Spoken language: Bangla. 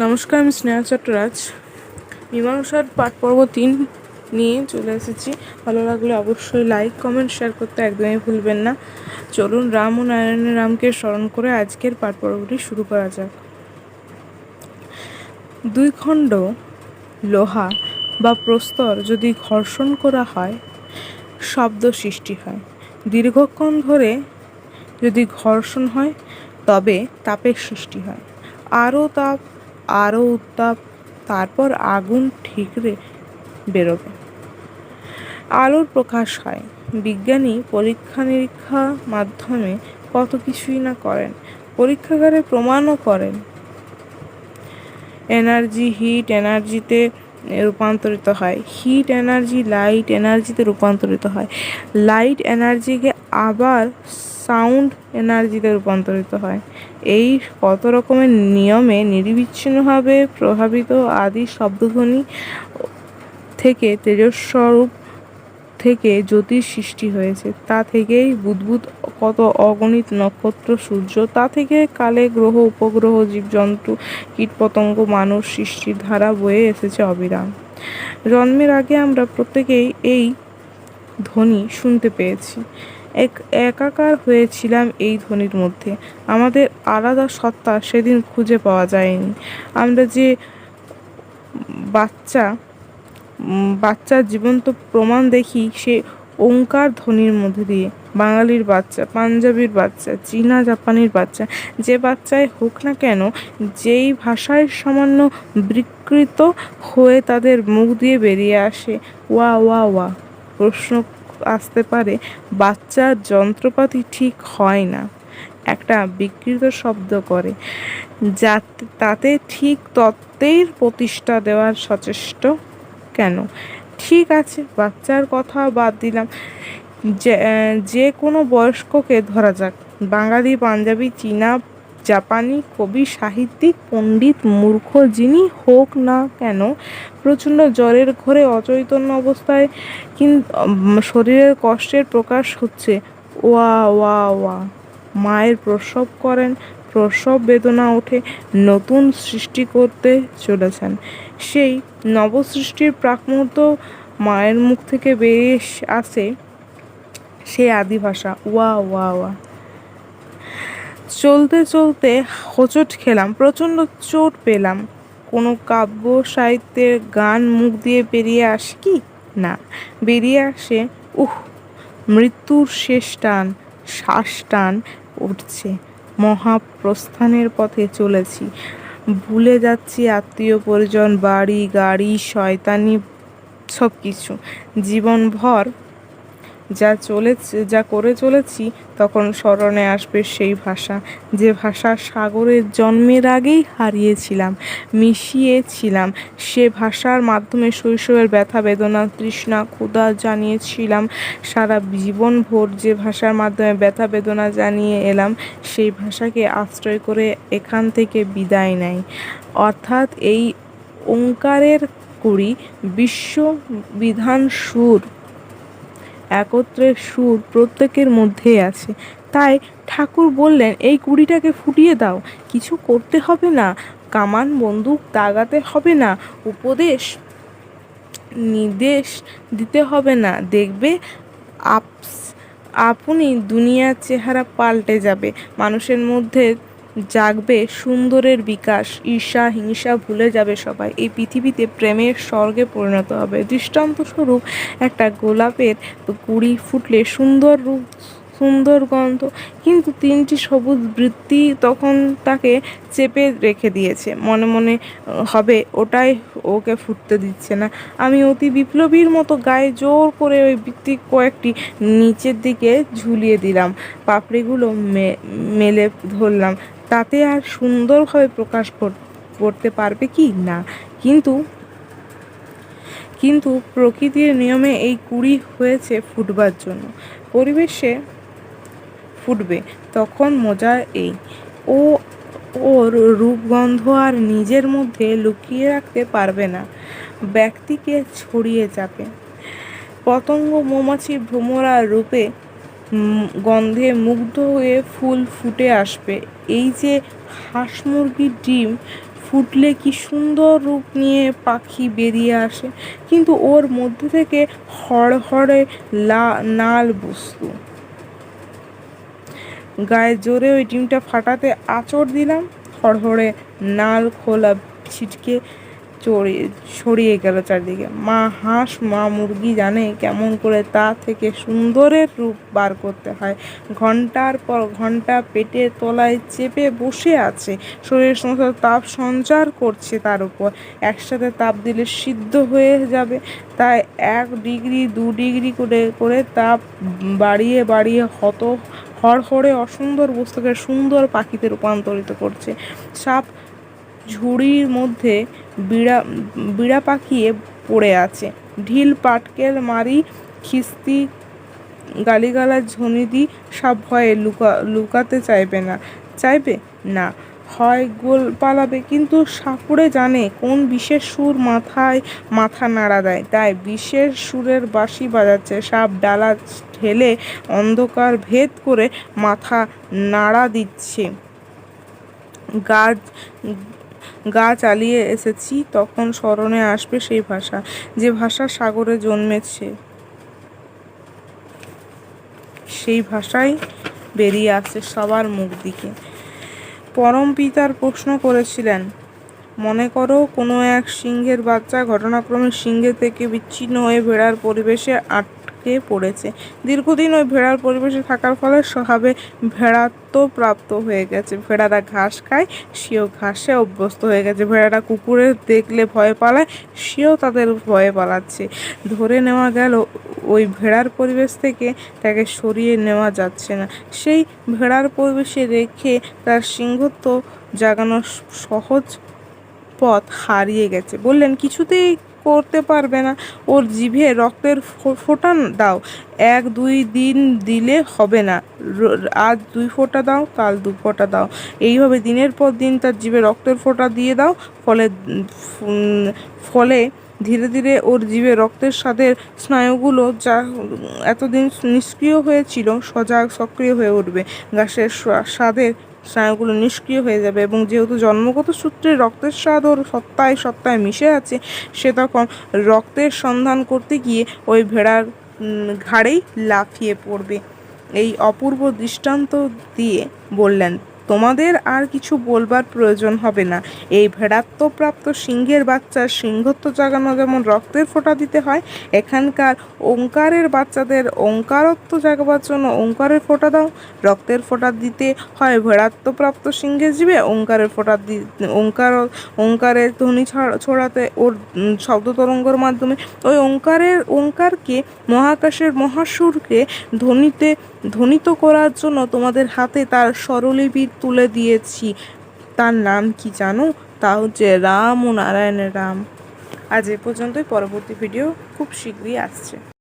নমস্কার, আমি স্নেহা চট্টরাজ। মীমাংসার পাঠ পর্ব তিন নিয়ে চলে এসেছি। ভালো লাগলে অবশ্যই লাইক কমেন্ট শেয়ার করতে একদমই ভুলবেন না। চলুন রাম ও নারায়ণের রামকে স্মরণ করে আজকের পাঠ পর্বটি শুরু করা যাক। দুই খণ্ড লোহা বা প্রস্তর যদি ঘর্ষণ করা হয়, শব্দ সৃষ্টি হয়। দীর্ঘক্ষণ ধরে যদি ঘর্ষণ হয়, তবে তাপের সৃষ্টি হয়। আরও তাপ আরও উত্তাপ, তারপর আগুন ঠিকরে বেরোবে। আলোর প্রকাশ হয়। বিজ্ঞানী পরীক্ষা নিরীক্ষা মাধ্যমে কত কিছুই না করেন, পরীক্ষাগারে প্রমাণও করেন। এনার্জি, হিট এনার্জিতে রূপান্তরিত হয়। হিট এনার্জি, লাইট এনার্জিতে রূপান্তরিত হয়। লাইট এনার্জিকে আবার সাউন্ড এনার্জিতে রূপান্তরিত হয়। এই কত রকমের নিয়মে নির্বিচ্ছিন্নভাবে প্রভাবিত আদি শব্দধ্বনি থেকে তেজস্বরূপ থেকে জ্যোতির সৃষ্টি হয়েছে। তা থেকেই বুদ্বুদ কত অগণিত নক্ষত্র, সূর্য, তা থেকে কালে গ্রহ, উপগ্রহ, জীবজন্তু, কীটপতঙ্গ মানুষ সৃষ্টির ধারা বয়ে এসেছে অবিরাম। জন্মের আগে আমরা প্রত্যেকেই এই ধ্বনি শুনতে পেয়েছি। এক একাকার হয়েছিলাম এই ধ্বনির মধ্যে। আমাদের আলাদা সত্তা সেদিন খুঁজে পাওয়া যায়নি। আমরা যে বাচ্চা বাচ্চার জীবন্ত প্রমাণ দেখি সে ওঙ্কার ধ্বনির মধ্যে দিয়ে। বাঙালির বাচ্চা, পাঞ্জাবির বাচ্চা, চীনা, জাপানির বাচ্চা, যে বাচ্চাই হোক না কেন, যেই ভাষায় সামান্য বিকৃত হয়ে তাদের মুখ দিয়ে বেরিয়ে আসে। ওয়া ওয়া ওয়া, প্রশ্ন আসতে পারে, বাচ্চার যন্ত্রপাতি ঠিক হয় না। একটা বিকৃত শব্দ করে, যাতে, তাতে ঠিক তত্ত্বের প্রতিষ্ঠা দেওয়ার সচেষ্ট কেন? ঠিক আছে, বাচ্চার কথা বাদ দিলাম। যে যে কোনো বয়স্ককে ধরা যাক, বাঙালি, পাঞ্জাবি, চীনা জাপানি কবি, সাহিত্যিক, পণ্ডিত, মূর্খ যিনি হোক না কেন প্রচণ্ড জ্বরের ঘরে অচৈতন্য অবস্থায় কিন্তু শরীরের কষ্টের প্রকাশ হচ্ছে। ওয়া ওয়া ওয়া। মায়ের প্রসব করেন, প্রসব বেদনা ওঠে, নতুন সৃষ্টি করতে চলেছেন। সেই নবসৃষ্টির প্রাক মুহূর্ত মায়ের মুখ থেকে বেরিয়ে আসে সেই আদি ভাষা। ওয়া ওয়া ওয়া। চলতে চলতে হোঁচট খেলাম, প্রচণ্ড চোট পেলাম। কোনো কাব্য সাহিত্যের গান মুখ দিয়ে বেরিয়ে আসে কি? না, বেরিয়ে আসে, উহ, মৃত্যুর শেষ টান, শ্বাস টান উঠছে। মহাপ্রস্থানের পথে চলেছি। ভুলে যাচ্ছি আত্মীয় পরিজন, বাড়ি, গাড়ি, শয়তানি সব কিছু জীবনভর যা চলেছে, যা করে চলেছি, তখন স্মরণে আসবে সেই ভাষা। যে ভাষা সাগরের জন্মের আগেই হারিয়েছিলাম, মিশিয়েছিলাম, সে ভাষার মাধ্যমে শৈশবের ব্যথা, বেদনা, তৃষ্ণা, ক্ষুধা জানিয়েছিলাম, সারা জীবন ভোর যে ভাষার মাধ্যমে ব্যথা, বেদনা জানিয়ে এলাম, সেই ভাষাকে আশ্রয় করে এখান থেকে বিদায় নেয়। অর্থাৎ এই ওঙ্কারের কুড়ি বিশ্ব বিধান সুর একত্রে সুর প্রত্যেকের মধ্যেই আছে। তাই ঠাকুর বললেন, এই কুড়িটাকে ফুটিয়ে দাও। কিছু করতে হবে না। কামান, বন্দুক দাগাতে হবে না। উপদেশ, নির্দেশ দিতে হবে না। দেখবে, আপস, আপনি দুনিয়ার চেহারা পাল্টে যাবে। মানুষের মধ্যে জাগবে সুন্দরের বিকাশ। ঈর্ষা, হিংসা ভুলে যাবে সবাই। এই পৃথিবীতে প্রেমের স্বর্গে পরিণত হবে। দৃষ্টান্তস্বরূপ একটা গোলাপের কুড়ি ফুটলে সুন্দর রূপ, সুন্দর গন্ধ। কিন্তু তিনটি সবুজ বৃত্তি তখন তাকে চেপে রেখে দিয়েছে। মনে মনে, হবে, ওটাই ওকে ফুটতে দিচ্ছে না। আমি অতি বিপ্লবীর মতো গায়ে জোর করে ওই বৃত্তি কয়েকটি নিচের দিকে ঝুলিয়ে দিলাম। পাপড়িগুলো মেলে ধরলাম। তাতে আর সুন্দরভাবে প্রকাশ করতে পারবে কি? না। কিন্তু কিন্তু প্রকৃতির নিয়মে এই কুড়ি হয়েছে ফুটবার জন্য। পরিবেশে ফুটবে, তখন মজা এই। ও ওর রূপগন্ধ আর নিজের মধ্যে লুকিয়ে রাখতে পারবে না। ব্যক্তিকে ছড়িয়ে যাবে পতঙ্গ মৌমাছি ভ্রমরা রূপে গন্ধে মুগ্ধ হয়ে ফুল ফুটে আসবে। এই যে হাঁস মুরগির ডিম ফুটলে কি সুন্দর রূপ নিয়ে পাখি বেরিয়ে আসে। কিন্তু ওর মধ্যে থেকে হড়হড়ে লা, নাল বস্তু। গায়ে জোরে ওই ডিমটা ফাটাতে আঁচড় দিলাম। হড়হড়ে নাল খোলা ছিটকে চড়িয়ে ছড়িয়ে গেল চারদিকে। মা হাঁস, মা মুরগি জানে কেমন করে তা থেকে সুন্দরের রূপ বার করতে হয়। ঘণ্টার পর ঘণ্টা পেটের তলায় চেপে বসে আছে। শরীরের সমস্ত তাপ সঞ্চার করছে তার উপর। একসাথে তাপ দিলে সিদ্ধ হয়ে যাবে। তাই এক ডিগ্রি, দু ডিগ্রি করে করে তাপ বাড়িয়ে বাড়িয়ে হত হড়হড়ে অসুন্দর বস্তুকে সুন্দর পাখিতে রূপান্তরিত করছে। সাপ ঝুড়ির মধ্যে বিড়া বিড়া পাকিয়ে পড়ে আছে। ঢিল, পাটকেল, মারি, খিস্তি, গালিগালাজ, ঝনিদি সাপ ভয়ে লুকা, লুকাতে চাইবে না। চাইবে না। হয় গোল পালাবে, কিন্তু সাপুড়ে জানে কোন বিশেষ সুর মাথায় মাথা নাড়া দেয়। তাই বিশেষ সুরের বাঁশি বাজাচ্ছে। সাপ ডালা ঢেলে অন্ধকার ভেদ করে মাথা নাড়া দিচ্ছে। গাছ, গা চালিয়ে এসেছি, তখন স্মরণে আসবে সেই ভাষা, যে ভাষা সাগরে জন্মেছে। সেই ভাষাই বেরিয়ে আসছে সবার মুখ দিকে। পরম পিতার প্রশ্ন করেছিলেন, মনে করো কোনো এক সিংহের বাচ্চা ঘটনাক্রমে সিংহের থেকে বিচ্ছিন্ন হয়ে ভেড়ার পরিবেশে আটকে পড়েছে। দীর্ঘদিন ওই ভেড়ার পরিবেশে থাকার ফলে স্বভাবে ভেড়াত্ব প্রাপ্ত হয়ে গেছে। ভেড়ারা ঘাস খায়, সেও ঘাসে অভ্যস্ত হয়ে গেছে। ভেড়ারা কুকুরে দেখলে ভয় পালায়, সেও তাদের ভয়ে পালাচ্ছে। ধরে নেওয়া গেল, ওই ভেড়ার পরিবেশ থেকে তাকে সরিয়ে নেওয়া যাচ্ছে না। সেই ভেড়ার পরিবেশে রেখে তার সিংহত্ব জাগানোর সহজ পথ হারিয়ে গেছে। বললেন, কিছুতেই করতে পারবে না। ওর জিভে রক্তের ফোঁটা দাও। এক, দুই দিন দিলে হবে না। আজ দুই ফোঁটা দাও, কাল দু ফোঁটা দাও। এইভাবে দিনের পর দিন তার জিভে রক্তের ফোঁটা দিয়ে দাও। ফলে ফলে ধীরে ধীরে ওর জীবে রক্তের স্বাদের স্নায়ুগুলো যা এতদিন নিষ্ক্রিয় হয়েছিল, সজাগ, সক্রিয় হয়ে উঠবে। গাছের স্বাদের স্নায়ুগুলো নিষ্ক্রিয় হয়ে যাবে এবং যেহেতু জন্মগত সূত্রে রক্তের স্বাদ ওর সত্তায় সত্তায় মিশে আছে, সে তখন রক্তের সন্ধান করতে গিয়ে ওই ভেড়ার ঘাড়েই লাফিয়ে পড়বে। এই অপূর্ব দৃষ্টান্ত দিয়ে বললেন তোমাদের আর কিছু বলবার প্রয়োজন হবে না। এই ভেড়াত্মপ্রাপ্ত সিংহের বাচ্চার সিংহত্ব জাগানো যেমন রক্তের ফোঁটা দিতে হয়, এখানকার ওঙ্কারের বাচ্চাদের ওঙ্কারত্ব জাগাবার জন্য ওঙ্কারের ফোঁটা দাও। রক্তের ফোঁটা দিতে হয় ভেড়াত্মপ্রাপ্ত সিংহের জীবে ওঙ্কারের ফোঁটা দি, ওঙ্কার, ওঙ্কারের ধ্বনি ছড়াতে ওর শব্দ তরঙ্গর মাধ্যমে ওই ওঙ্কারের, ওঙ্কারকে মহাকাশের মহাসুরকে ধ্বনিতে, ধ্বনিত করার জন্য তোমাদের হাতে তার স্বরলিপি তুলে দিয়েছি। তার নাম কি জানো? তা হচ্ছে রাম ও নারায়ণের রাম। আজ এ পর্যন্তই। পরবর্তী ভিডিও খুব শীঘ্রই আসছে।